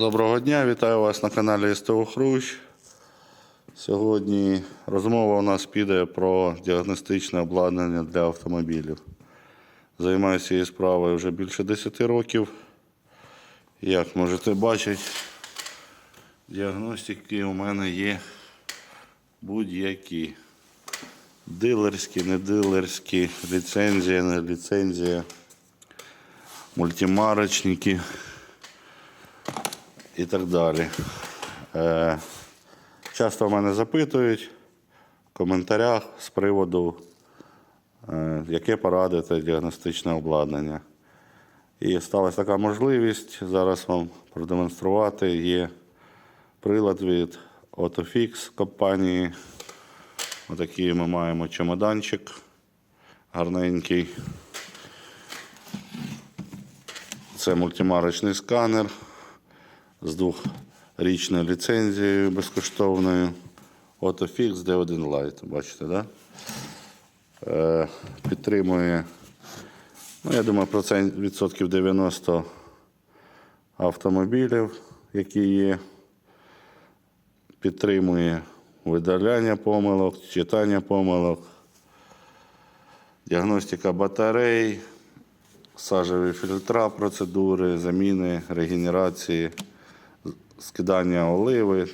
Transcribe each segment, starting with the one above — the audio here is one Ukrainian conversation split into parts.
Доброго дня, вітаю вас на каналі СТО Хрущ. Сьогодні розмова у нас піде про діагностичне обладнання для автомобілів. Займаюся цією справою вже більше 10 років. Як можете бачити, діагностики у мене є будь-які. Дилерські, не дилерські, ліцензія, не ліцензія, мультимарочники і так далі. Е, часто мене запитують в коментарях з приводу, е, яке порадити діагностичне обладнання. І сталася така можливість зараз вам продемонструвати. Є прилад від Autofix компанії. Отакий ми маємо чемоданчик гарненький. Це мультимарочний сканер з двохрічною ліцензією безкоштовною. Autofix D1 Lite. Бачите, да? Е, підтримує, ну, я думаю, процент, відсотків 90 автомобілів, які є. Підтримує видаляння помилок, читання помилок, діагностика батарей, сажеві фільтра, процедури, заміни, регенерації, скидання оливи,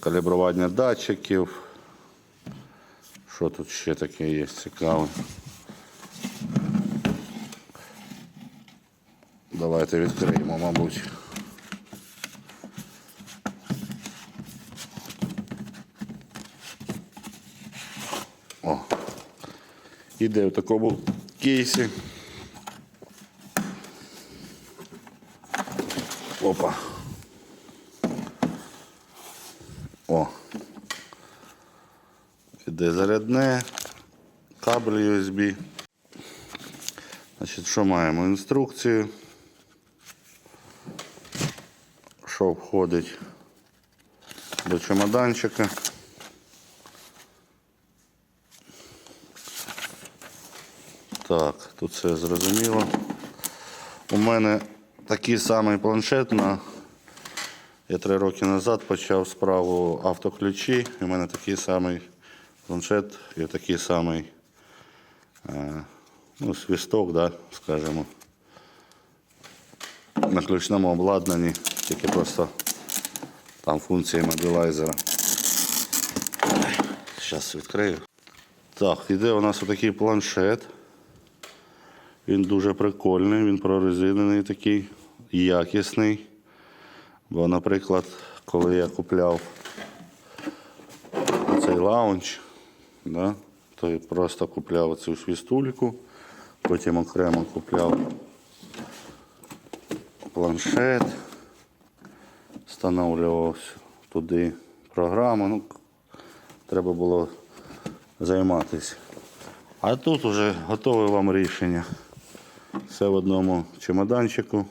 калібрування датчиків. Що тут ще таке є цікаве? Давайте відкриємо, мабуть. О. Іде в такому кейсі. Опа. О. Іде зарядне, кабель USB. Значить, що маємо? Інструкцію. Що входить до чемоданчика. Так, тут все зрозуміло. У мене такий самий планшет на. Я три роки назад почав справу автоключі. І у мене такий самий планшет і такий самий е, ну, свісток, да, скажімо. На ключному обладнанні, тільки просто там функції мобілайзера. Зараз відкрию. Так, іде у нас отакий планшет. Він дуже прикольний, він прорезинений такий, якісний. Бо, наприклад, коли я купляв цей лаунч, да, то я просто купляв цю свістульку, потім окремо купляв планшет, встановлював туди програму. Ну, треба було займатися. А тут вже готове вам рішення. Все в одному чемоданчику.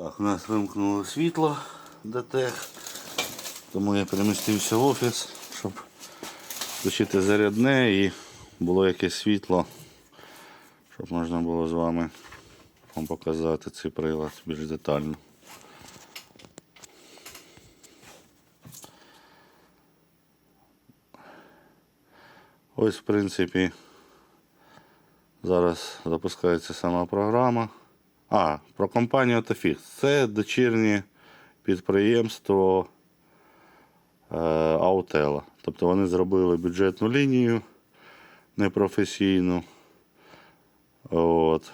Так, у нас вимкнуло світло ДТЕК, тому я перемістився в офіс, щоб включити зарядне і було якесь світло, щоб можна було з вами вам показати цей прилад більш детально. Ось, в принципі, зараз запускається сама програма. А, про компанію Autofix. Це дочірнє підприємство е, Аутела. Тобто вони зробили бюджетну лінію непрофесійну. От,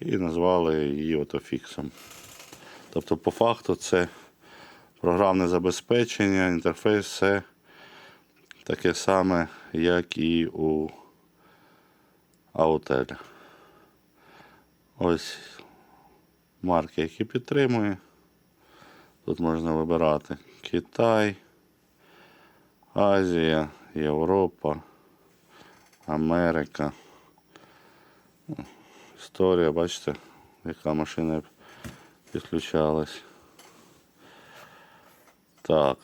і назвали її Autofix. Тобто, по факту, це програмне забезпечення, інтерфейс, все таке саме, як і у Аутелі. Ось марки, які підтримує. Тут можна вибирати Китай, Азія, Європа, Америка. Історія, бачите, яка машина підключалась. Так,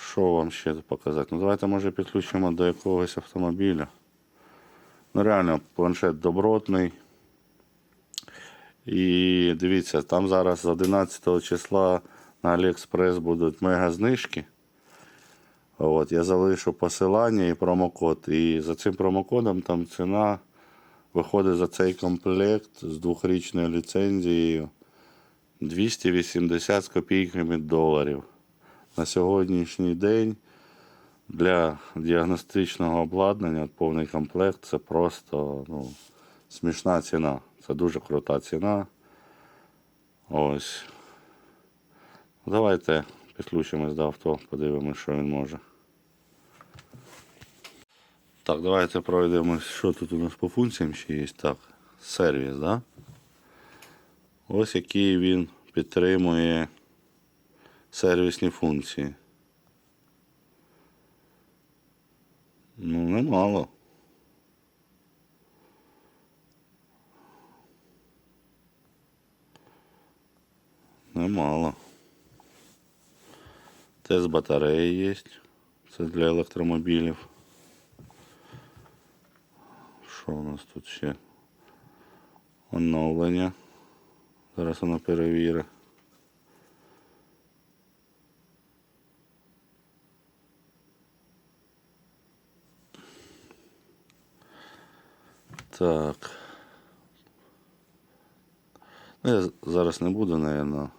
що вам ще показати? Ну давайте може підключимо до якогось автомобіля. Ну реально планшет добротний. І дивіться, там зараз з 11 числа на AliExpress будуть мега знижки. От, я залишу посилання і промокод. І за цим промокодом там ціна виходить за цей комплект з двохрічною ліцензією 280 з копійками доларів. На сьогоднішній день для діагностичного обладнання повний комплект це просто ну, смішна ціна. Це дуже крута ціна. Ось. Давайте підключимось до авто, подивимось, що він може. Так, давайте пройдемось, що тут у нас по функціям ще є. Так, сервіс, да? Ось який він підтримує сервісні функції. Ну, немало. Немало. Тест батареї є. Це для електромобілів. Що у нас тут ще? Оновлення. Зараз воно перевірить. Так. Ну, я зараз не буду, напевно,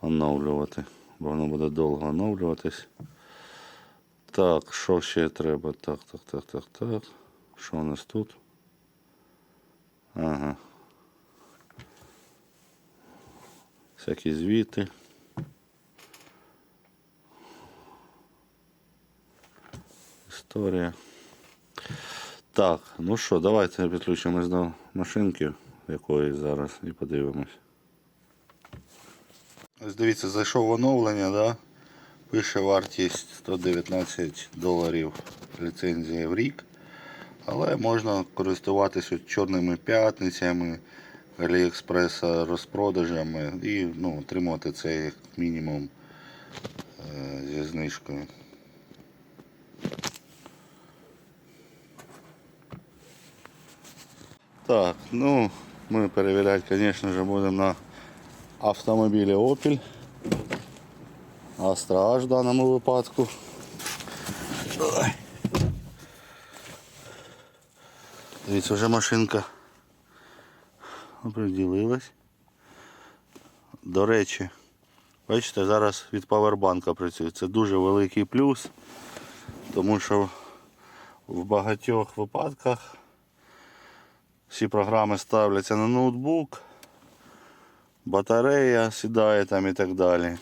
оновлювати, бо воно буде довго оновлюватись. Так, що ще треба? Так, так, так, так, так. Що у нас тут? Ага. Всякі звіти. Історія. Так, ну що, давайте підключимось до машинки, якої зараз, і подивимось. Ось дивіться, зайшов в оновлення, да? Пише вартість 119 доларів ліцензія в рік. Але можна користуватися чорними п'ятницями, Аліекспреса розпродажами і ну, отримувати це як мінімум е, зі знижкою. Так, ну, ми перевіряти, звісно ж, будемо на автомобілі Opel. Astra H в даному випадку. Дивіться, вже машинка оприділилась. До речі, бачите, зараз від павербанка працює. Це дуже великий плюс, тому що в багатьох випадках всі програми ставляться на ноутбук, батарея сідає там і так далі.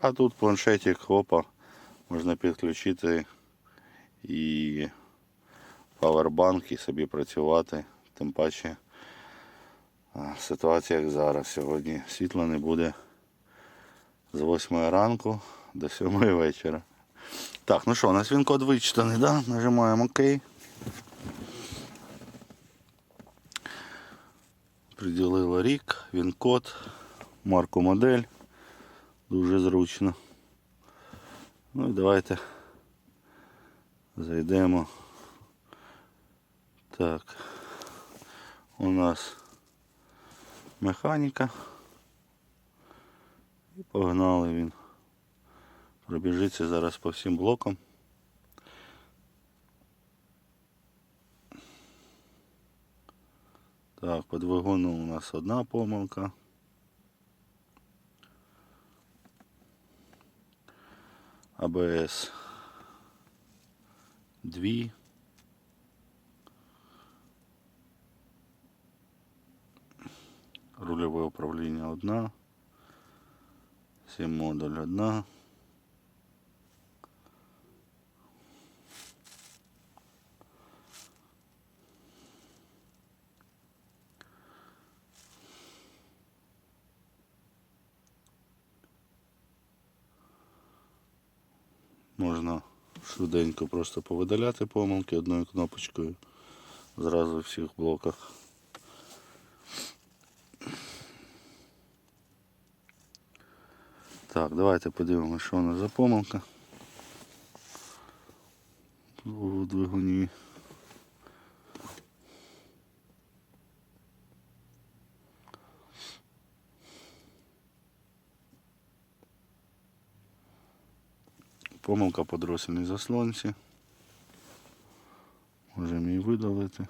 А тут планшетик, опа, можна підключити і павербанк і собі працювати. Тим паче ситуація як зараз. Сьогодні світла не буде з 8 ранку до 7 вечора. Так, ну що, у нас він код вичитаний, да? Нажимаємо ОК. Приділила рік, він код, марку модель. Дуже зручно. Ну і давайте зайдемо. Так. У нас механіка. І погнали він. Пробіжиться зараз по всім блокам. Так, по двигуну у нас одна помилка. АБС дві. Рульове управління одна. Сім модуль одна. Можна швиденько просто повидаляти помилки одною кнопочкою зразу в всіх блоках. Так, давайте подивимося, що у нас за помилка. У двигуні. Помилка по дроссельній заслонці. Можемо її видалити.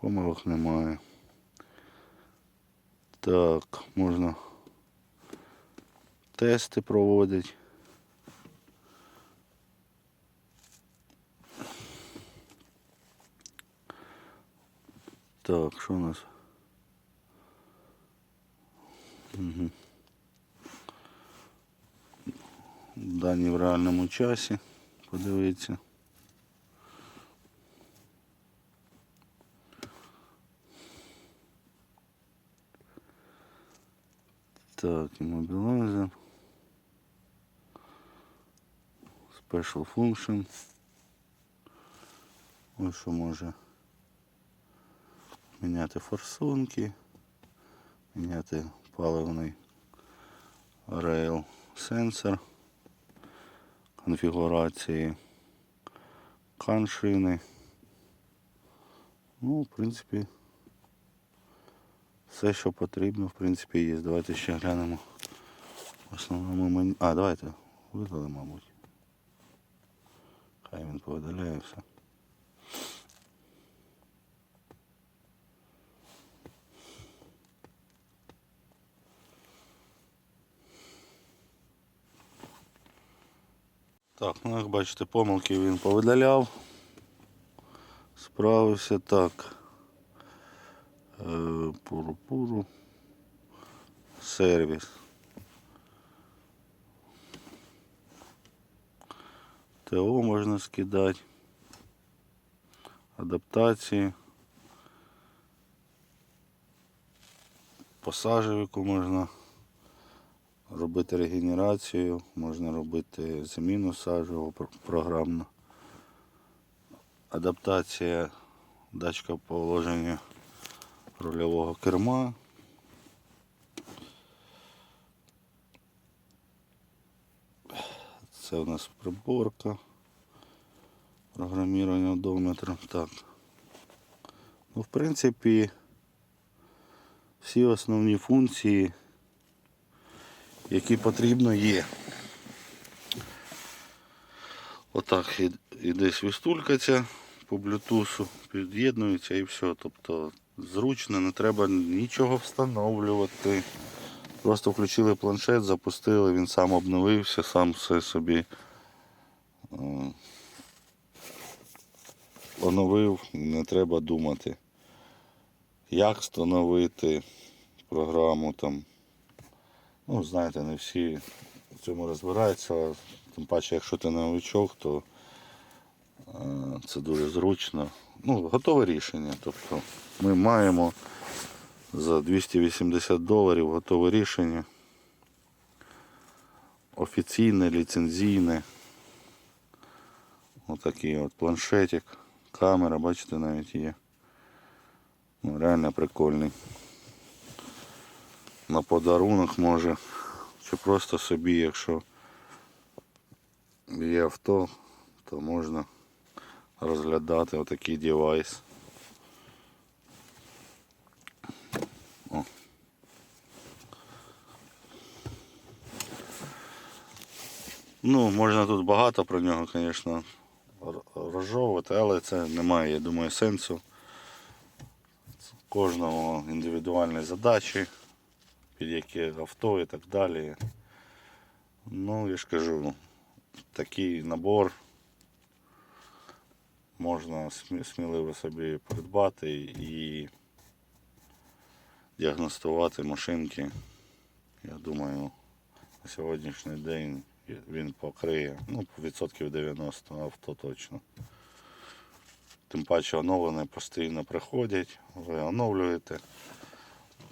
Помилок немає. Так, можна тести проводити. Так, що у нас? Угу. Дані в реальному часі. Подивіться. Так, іммобілайзер. Special function. Ось що може міняти форсунки, міняти паливний рейл сенсор, конфігурації каншини. Ну, в принципі, все, що потрібно, в принципі, є. Давайте ще глянемо. В основному меню. А, давайте видали, мабуть. Хай він повидаляє все. Так, ну як бачите, помилки він повидаляв. Справився так. Е, Пуру-пуру. Сервіс. ТО можна скидати. Адаптації. Посажевику можна робити регенерацію, можна робити заміну про- програмно. Адаптація датчика положення рульового керма. Це у нас приборка. Програмірування одометра. Так. Ну, в принципі, всі основні функції, які потрібно, є. Отак іде свистулька ця по блютусу, під'єднується і все. Тобто зручно, не треба нічого встановлювати. Просто включили планшет, запустили, він сам обновився, сам все собі е, оновив, не треба думати, як встановити програму там. Ну, знаєте, не всі в цьому розбираються. Тим паче, якщо ти новичок, то е, це дуже зручно. Ну, готове рішення. Тобто ми маємо за 280 доларів готове рішення. Офіційне, ліцензійне. Отакий от планшетик. Камера, бачите, навіть є. Ну, реально прикольний. На подарунок може. Чи просто собі, якщо є авто, то можна розглядати отакий девайс. Ну, можна тут багато про нього, звісно, розжовувати, але це немає, я думаю, сенсу. Кожного індивідуальні задачі, під які авто і так далі. Ну, я ж кажу, такий набор можна сміливо собі придбати і діагностувати машинки. Я думаю, на сьогоднішній день він покриє ну, відсотків 90 авто точно. Тим паче оновлені постійно приходять, ви оновлюєте,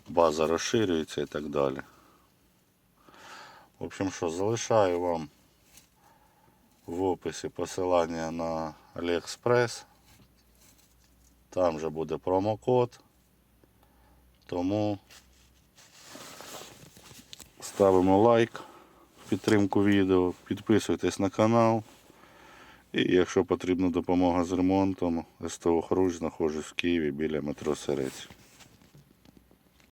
база розширюється і так далі. В общем, що залишаю вам в описі посилання на AliExpress. Там же буде промокод. Тому ставимо лайк в підтримку відео, підписуйтесь на канал. І якщо потрібна допомога з ремонтом, СТО Хруч знаходжусь в Києві біля метро Серець.